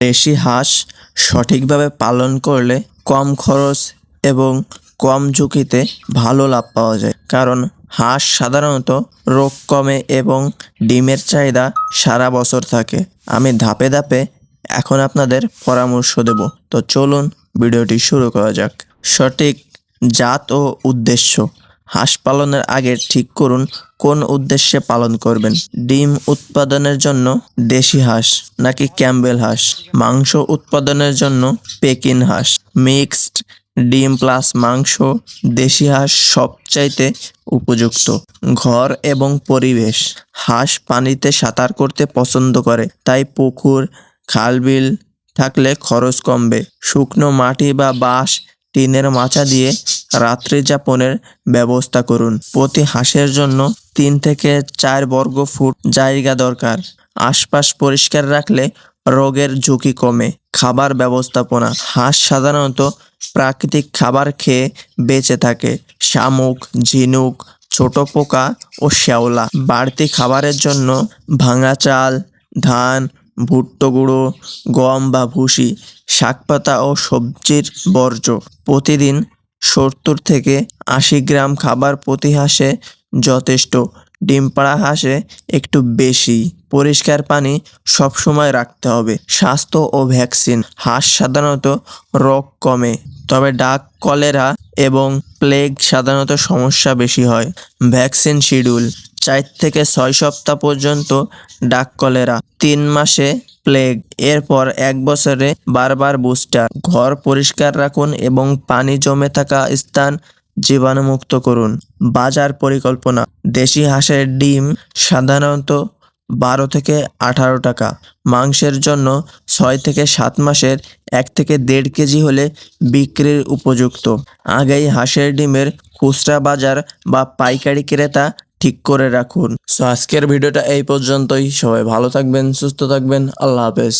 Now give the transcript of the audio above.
দেশি হাঁস সঠিকভাবে পালন করলে কম খরচ এবং কম ঝুঁকিতে ভালো লাভ পাওয়া যায়। কারণ হাঁস সাধারণত রোগ কমে এবং ডিমের চাহিদা সারা বছর থাকে। আমি ধাপে ধাপে এখন আপনাদের পরামর্শ দেব। তো চলুন ভিডিওটি শুরু করা যাক। সঠিক জাত ও উদ্দেশ্য। হাঁস পালনের আগে ঠিক করুন কোন উদ্দেশ্যে পালন করবেন। ডিম উৎপাদনের জন্য দেশি হাঁস নাকি ক্যাম্বেল হাঁস? মাংস উৎপাদনের জন্য পেকিন হাঁস। মিক্সড ডিম প্লাস মাংস দেশি হাঁস সবচাইতে উপযুক্ত। ঘর এবং পরিবেশ। হাঁস পানিতে সাঁতার করতে পছন্দ করে, তাই পুকুর, খালবিল থাকলে খরচ কমবে। শুকনো মাটি বা বাঁশ টিনের মাচা দিয়ে রাত্রি যাপনের ব্যবস্থা করুন। প্রতি হাঁসের জন্য তিন থেকে চার বর্গ ফুট জায়গা দরকার। আশপাশ পরিষ্কার রাখলে রোগের ঝুঁকি কমে। খাবার ব্যবস্থাপনা। হাঁস সাধারণত প্রাকৃতিক খাবার খেয়ে বেঁচে থাকে। শামুক, ঝিনুক, ছোট পোকা ও শ্যাওলা। বাড়তি খাবারের জন্য ভাঙা চাল, ধান ভুট্টো গুঁড়ো, গম বা ভুসি, শাকপাতা ও সবজির বর্জ্য। প্রতিদিন সত্তর থেকে আশি গ্রাম খাবার প্রতি হাঁসে যথেষ্ট। ডিম পাড়া হাঁসে একটু বেশি। পরিষ্কার পানি সবসময় রাখতে হবে। স্বাস্থ্য ও ভ্যাকসিন। হাঁস সাধারণত রোগ কমে, তবে ডাক, কলেরা এবং প্লেগ সাধারণত সমস্যা বেশি হয়। Vaccine schedule. চার থেকে ছয় সপ্তাহ পর্যন্ত ডাক কলেরা। তিন মাসে প্লেগ, এরপর এক বছরে বারবার বুস্টার। ঘর পরিষ্কার রাখুন এবং পানি জমে থাকা স্থান জীবাণুমুক্ত করুন। বাজার পরিকল্পনা, দেশি হাঁসের ডিম সাধারণত বারো থেকে আঠারো টাকা, মাংসের জন্য ছয় থেকে সাত মাসের এক থেকে দেড় কেজি হলে বিক্রির উপযুক্ত। আগেই হাঁসের ডিমের খুচরা বাজার বা পাইকারি ক্রেতা ঠিক করে রাখুন। সো আজকের ভিডিওটা এই পর্যন্তই। সবাই ভালো থাকবেন, সুস্থ থাকবেন। আল্লাহ হাফেজ।